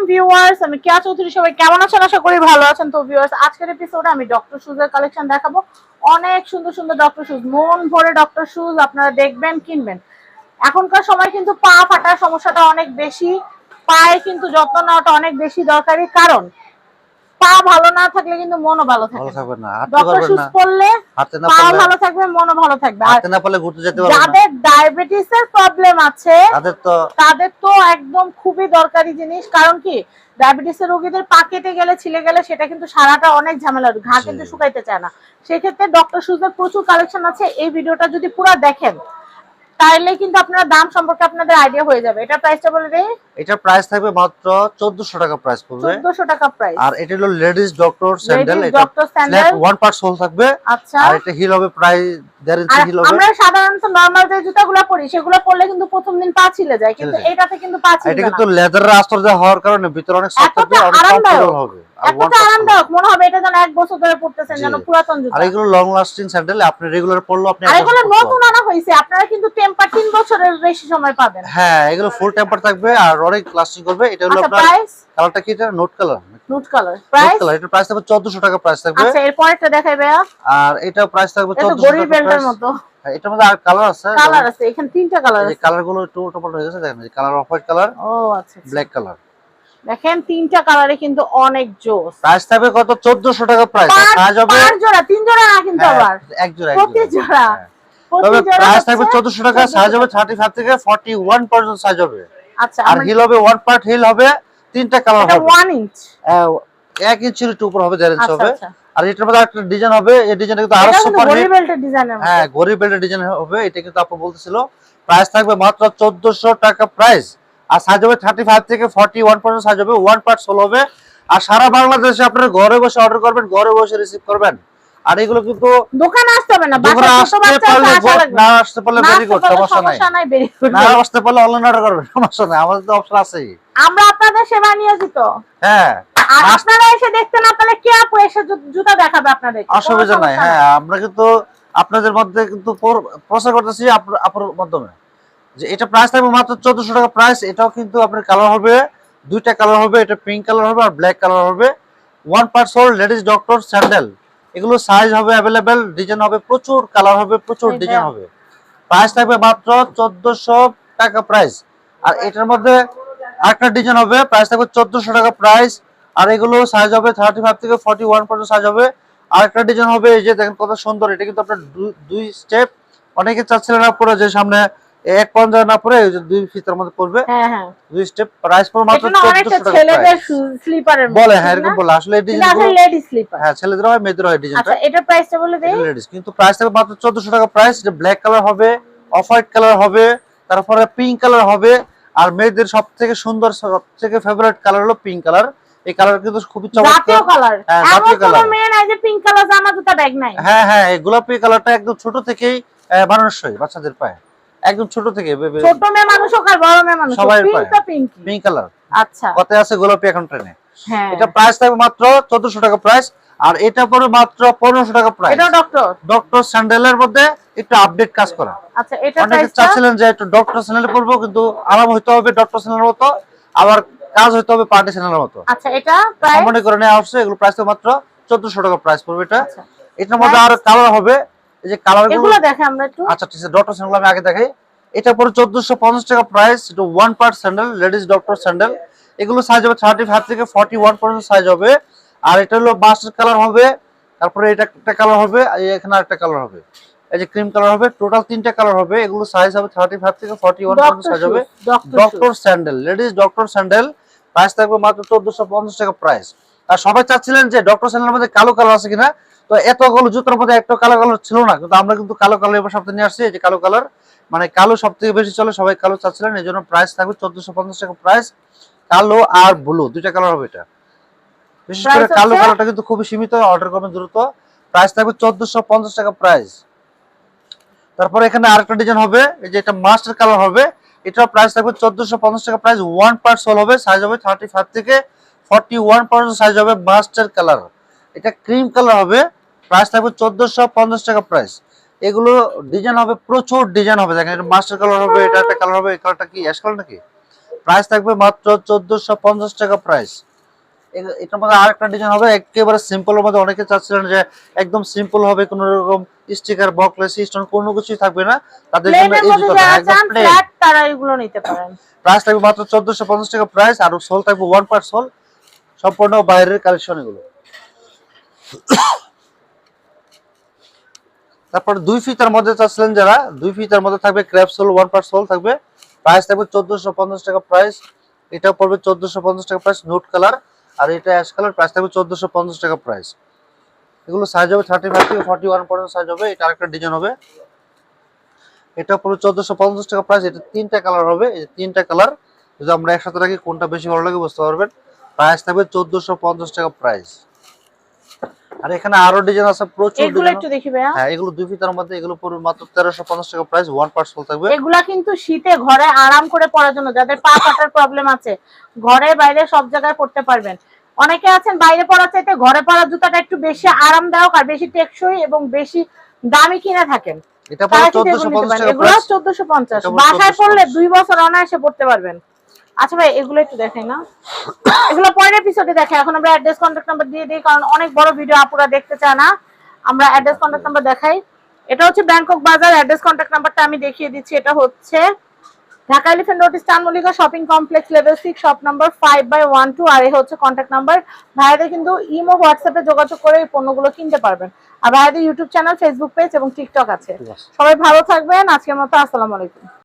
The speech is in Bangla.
আলাইকুম ভিউয়ার্স, আমি কেয়া চৌধুরী, সবাই কেমন আছেন? আশা করি ভালো আছেন। তো ভিউয়ার্স, আজকের এপিসোডে আমি ডক্টর শুজের কালেকশন দেখাবো। অনেক সুন্দর সুন্দর ডক্টর শুজ মন ভরে ডক্টর শুজ আপনারা দেখবেন, কিনবেন। এখনকার সময় কিন্তু পা ফাটার সমস্যাটা অনেক বেশি, পায়ে কিন্তু যত্ন নেওয়াটা অনেক বেশি দরকারি। কারণ পা ভালো না থাকলে কিন্তু মনও ভালো ভালো থাকে না হাঁটতে হাঁটতে না পা ভালো থাকবে মনও ভালো থাকবে। হাঁটতে না পারলে ঘুরতে যেতে পারবেন না। যাদের ডায়াবেটিস এর প্রবলেম আছে তাদের তো তাদের তো একদম খুবই দরকারি জিনিস। কারণ কি? ডায়াবেটিসের রোগীদের পা কেটে গেলে ছিলে গেলে সেটা কিন্তু সারাটা অনেক ঝামেলা ঘা কিন্তু শুকাইতে চায় না। সেক্ষেত্রে ডক্টর সুজের প্রচুর কালেকশন আছে। এই ভিডিওটা যদি পুরো দেখেন তাহলে কিন্তু আপনার দাম সম্পর্কে আপনাদের আইডিয়া হয়ে যাবে। এটা প্রাইসটা বলে দেই। এটার প্রাইস থাকবে মাত্র 1400 টাকা প্রাইস পড়বে। চোদ্দশো টাকা প্রাইস আর এটা হলো লেডিস ডক্টর স্যান্ডেল এটা doctor sandal one part sole থাকবে। আচ্ছা। আর এটা হিল হবে প্রায় দেড় ইঞ্চি হিল হবে। আমরা সাধারণত নরমাল যে জুতাগুলো পরি সেগুলো পরলে কিন্তু প্রথম দিন পা ছিলে যায় কিন্তু এটাতে কিন্তু পা আর ছিলে এটা কিন্তু লেদারের আস্তর দেওয়া হওয়ার কারণে ভিতরে অনেক সফট এতটা থাকবে আরামদায়ক। কমফোর্টেবল হবে। আর এতটা আরামদায়ক মনে হবে এটা যেন এক বছর ধরে পড়তেছেন যেন পুরাতন জুতা। আর এগুলো লং লাস্টিং স্যান্ডেল আপনি রেগুলার পরলেও আপনি আর এগুলো নতুন আনা হয়েছে আপনারা কিন্তু টেম্পার তিন বছরের বেশি সময় পাবেন। হ্যাঁ এগুলো ফুল টেম্পার থাকবে আর অনেক লাস্টিং করবে। এটা হলো আচ্ছা আপনার কালারটা কি এটা? Nude colour nude colour price colour এটা প্রাইস থাকবে 1400 টাকা প্রাইস থাকবে। আচ্ছা এর পরেরটা দেখাই ভাইয়া। আর এটা প্রাইস থাকবে 1400 টাকা বেল্টের প্রাইস মতো। হ্যাঁ, এটার মধ্যে আর কালার আছে? কালার আছে এখানে তিনটা কালার আছে। কালারগুলো একটু উল্টোপাল্টা হয়ে গেছে দেখেন কালার অফ হোয়াইট কালার ও আচ্ছা আচ্ছা। ব্ল্যাক কালার দেখেন তিনটা কালারে কিন্তু অনেক জোস। প্রাইস থাকবে কত? 1400 টাকা প্রাইস পার সাইজ হবে পার জোড়া তিন জোড়া না কিন্তু হ্যাঁ, আবার? এক জোড়া প্রতি জোড়া হ্যাঁ। তবে প্রাইস থাকবে 1400 টাকা সাইজ হবে 35 থেকে 41 পর্যন্ত সাইজ হবে। আচ্ছা আর হিল হবে ওয়ান পার্ট হিল হবে তিনটা কালার হবে। ওয়ান ইঞ্চ আহ, এক ইঞ্চির একটু উপর হবে ইঞ্চি আচ্ছা হবে। আচ্ছা। আর এটার মধ্যে একটা ডিজাইন হবে এই ডিজাইনটা কিন্তু আরও সুপার হিট বেল্টের ডিজাইনের মতো হ্যাঁ গরিব বেল্টের ডিজাইন হবে এটা কিন্তু আপু বলতেছিল। প্রাইস থাকবে মাত্র 1400 টাকা প্রাইস আর সাইজ হবে 35 থেকে 41 পর্যন্ত সাইজ হবে ওয়ান পার্ট সোল হবে। আর সারা বাংলাদেশে আপনারা ঘরে বসে অর্ডার করবেন ঘরে বসে রিসিভ করবেন। আর এগুলো কিন্তু দোকানে আসতে হবে না দোকানে আসতে পারলে আছে, আসা good, লাগবে না না। আসতে পারলে না ভেরি আসতে গুড পারলে সমস্যা নাই সমস্যা নাই। very good। না আসতে পারলে অনলাইন অর্ডার করবেন সমস্যা নাই আমাদের তো অপশন আছেই। আমরা আপনাদের সেবা নিয়োজিত হ্যাঁ। আপনারা এসে দেখতে না পেলে কে আপু এসে জুতা দেখাবে আপনাদের? অসুবিধা নাই হ্যাঁ আমরা কিন্তু আপনাদের মধ্যে কিন্তু প্রচার করতেছি আপ- আপনার মাধ্যমে। যে এটা প্রাইস থাকবে মাত্র চোদ্দশো টাকা প্রাইস এটাও কিন্তু আপনার কালার হবে দুইটা কালার হবে এটা পিঙ্ক কালার হবে আর ব্ল্যাক কালার হবে। One part sole ladies doctor sandal এগুলো সাইজ হবে অ্যাভেলেবেল ডিজাইন হবে প্রচুর কালার হবে প্রচুর ডিজাইন হবে। প্রাইস থাকবে মাত্র চোদ্দশো টাকা প্রাইস আর এটার মধ্যে আরেকটা ডিজাইন হবে প্রাইস থাকবে চোদ্দশো টাকা প্রাইস আর এগুলো সাইজ হবে থার্টি ফাইভ থেকে ফর্টি ওয়ান পর্যন্ত সাইজ হবে। আরেকটা ডিজাইন হবে এই যে দেখেন কত সুন্দর এটা কিন্তু আপনার দুই স্টেপ অনেকে চাচ্ছিলেন না পরে যে সামনে এক পঞ্চাশ না পরে দুই ফিতের মধ্যে পড়বে। হ্যাঁ হ্যাঁ। দুই স্টেপ প্রাইস পড়বে মাত্র এটা টাকা ছেলেদের স্লিপারের বলে হ্যাঁ এরকম বলে। আসলে ডিজাইন আসলে লেডি স্লিপার হ্যাঁ ছেলেদের হয় মেয়েদের হয় ডিজাইনটা আচ্ছা এটার প্রাইসটা বলে দেই। লেডিস কিন্তু প্রাইস থাকবে মাত্র টাকা প্রাইস এটা ব্ল্যাক কালার হবে অফ হোয়াইট কালার হবে তারপরে পিঙ্ক কালার হবে। আর মেয়েদের সব থেকে সুন্দর সব থেকে ফেভারিট কালার হলো পিঙ্ক কালার এই কালার কিন্তু খুবই চমৎকার। কালার হ্যাঁ, জাতীয় কোনো মেয়ে নাই যে পিঙ্ক কালার জামা জুতা ব্যাগ নাই। হ্যাঁ হ্যাঁ এই গোলাপি কালারটা একদম ছোট থেকেই মানানসই বাচ্চাদের পায়ে। একদম ছোট থেকে ছোট মেয়ে মানুষ হোক আর বড় মেয়ে মানুষ সবাই পিঙ্ক কালার আচ্ছা। কত আছে গোলাপি এখন ট্রেনে হ্যাঁ। এটা প্রাইস থাকবে মাত্র চোদ্দশো টাকা প্রাইস আর এটা পড়বে মাত্র পনেরোশো টাকা প্রাইস এটাও ডক্টর ডক্টর স্যান্ডেলের মধ্যে একটু আপডেট কাজ করা। আচ্ছা এটা অনেকে চাচ্ছিলেন যে একটু ডক্টর চ্যানেলে পড়ব কিন্তু আরাম হইতে হবে ডক্টর চ্যানেলের মতো আবার কাজ হইতে হবে পার্টি চ্যানেলের মতো। আচ্ছা এটা প্রাইস সামনে করে নেওয়া হচ্ছে এগুলো প্রাইস মাত্র চোদ্দশো টাকা প্রাইস পড়বে এটা। আচ্ছা। এটার মধ্যে আরও কালার হবে এই যে কালার এগুলো দেখে আমরা একটু আচ্ছা ঠিক আছে ডক্টর স্যান্ডেল আমি আগে দেখাই। এটা পরে চোদ্দশো পঞ্চাশ টাকা প্রাইস এটা one part sandal ladies doctor sandal এগুলো সাইজ হবে থার্টি ফাইভ থেকে ফর্টি ওয়ান পর্যন্ত সাইজ হবে। আর এটা হলো কালার হবে তারপরে এটা একটা কালার হবে আর এখানে একটা কালার হবে। এই যে ক্রিম কালার হবে টোটাল তিনটা কালার হবে। এগুলো সাইজ হবে থার্টি ফাইভ থেকে ফর্টি ওয়ান পর্যন্ত ডক্টর সাইজ হবে doctor sandal ladies doctor sandal price থাকবে মাত্র চোদ্দশো পঞ্চাশ টাকা প্রাইস আর সবাই চাচ্ছিলেন যে ডক্টর স্যান্ডেলের মধ্যে কালো কালার আছে কিনা তো এতগুলো জুতোর মধ্যে একটা কালো কালার ছিল না কিন্তু আমরা কিন্তু কালো কালার এবার সপ্তাহে নিয়ে আসছি এই যে কালো কালার। মানে কালো সব থেকে বেশি চলে সবাই কালো চাচ্ছিলেন এই জন্য প্রাইস থাকবে চোদ্দশো পঞ্চাশ টাকা প্রাইস কালো আর ব্লু দুইটা কালার হবে এটা। বিশেষ করে কালো কালারটা কিন্তু খুবই সীমিত অর্ডার করবেন দ্রুত। প্রাইস থাকবে চোদ্দশো পঞ্চাশ টাকা প্রাইস তারপরে এখানে আরেকটা ডিজাইন হবে এই যে এটা মাস্টার কালার হবে এটার প্রাইস থাকবে চোদ্দশো পঞ্চাশ টাকা প্রাইস ওয়ান পার্ট সোল হবে সাইজ হবে থার্টি ফাইভ থেকে ফর্টি ওয়ান পর্যন্ত সাইজ হবে মাস্টার কালার এটা ক্রিম কালার হবে প্রাইস থাকবে চোদ্দশো পঞ্চাশ টাকা প্রাইস এগুলো ডিজাইন হবে প্রচুর ডিজাইন হবে। দেখেন এটা মাস্টার কালার হবে এটা একটা কালার হবে এই কালারটা কি অ্যাশ কালার নাকি? প্রাইস থাকবে মাত্র চোদ্দশো পঞ্চাশ টাকা প্রাইস এটার মধ্যে আরেকটা ডিজাইন হবে একেবারে সিম্পলের মধ্যে অনেকে চাচ্ছিলেন যে একদম সিম্পল হবে কোনো রকম স্টিকার বকলেস স্টোন কোনো কিছুই থাকবে না। তাদের জন্য এই জুতোটা একদম প্লেন তারা এগুলো নিতে পারেন। প্রাইস থাকবে মাত্র চোদ্দশো পঞ্চাশ টাকা প্রাইস আর সোল থাকবে ওয়ান পার সোল সম্পূর্ণ বাইরের কালেকশন এগুলো। তারপর দুই ফিতার মধ্যে চাচ্ছিলেন যারা, দুই ফিতার মধ্যে থাকবে crepe sole one per sole থাকবে। প্রাইস থাকবে চোদ্দশো পঞ্চাশ টাকা প্রাইস এটা পড়বে চোদ্দশো পঞ্চাশ টাকা প্রাইস নোট কালার আর এটা অ্যাশ কালার প্রাইস থাকবে চোদ্দশো পঞ্চাশ টাকা প্রাইস এগুলো সাইজ হবে থার্টি ফাইভ থেকে ফর্টি ওয়ান পর্যন্ত সাইজ হবে, এটা আরেকটা ডিজাইন হবে। এটা পড়বে চোদ্দশো পঞ্চাশ টাকা প্রাইস এটা তিনটা কালার হবে, এই তিনটা কালার যদি আমরা একসাথে রাখি, কোনটা বেশি ভালো লাগে বুঝতে পারবেন। প্রাইস থাকবে চোদ্দশো পঞ্চাশ টাকা প্রাইস আর এখানে আরও ডিজাইন আছে প্রচুর এগুলো একটু দেখি ভাইয়া। হ্যাঁ এগুলো দুই ফিতার মধ্যে এগুলো পুরো মাত্র তেরোশো পঞ্চাশ টাকা প্রাইস ওয়ান পার্সেল থাকবে। এগুলা কিন্তু শীতে ঘরে আরাম করে পরার জন্য যাদের পা কাটার প্রবলেম আছে ঘরে বাইরে সব জায়গায় পড়তে পারবেন। অনেকে আছেন বাইরে পরার চাইতে ঘরে পরার জুতাটা একটু বেশি আরামদায়ক আর বেশি টেকসই এবং বেশি দামি কিনে থাকেন। এটা পুরো কিন্তু চোদ্দশো এগুলো নিতে পারেন। পঞ্চাশ টাকা এগুলো প্রাইস চোদ্দশো পঞ্চাশ। এটা বড় বাসায় 1450 পড়লে দুই বছর অনায়াসে পড়তে পারবেন। আচ্ছা ভাই এগুলো একটু দেখেন না। এপিসোডে দেখে। এখন আমরা অ্যাড্রেস কন্ট্যাক্ট নাম্বার দিয়ে দিই কারণ অনেক বড় ভিডিও আপুরা দেখতে চায় না। আমরা অ্যাড্রেস কন্ট্যাক্ট নাম্বার দেখাই। এটা হচ্ছে ব্যাংকক বাজার অ্যাড্রেস কন্ট্যাক্ট নাম্বারটা আমি দেখিয়ে দিচ্ছি। এটা হচ্ছে Dhaka elephant road stun Mallika shopping complex level six shop number five by one two আর এ হচ্ছে কন্ট্যাক্ট নাম্বার ভাইয়াদের কিন্তু ইমো হোয়াটসঅ্যাপে যোগাযোগ করে এই পণ্যগুলো কিনতে পারবেন। আর ভাইয়াদের ইউটিউব চ্যানেল ফেসবুক পেজ এবং টিকটক আছে। আছে। সবাই ভালো থাকবেন। আজকের মতো আসসালামু আলাইকুম।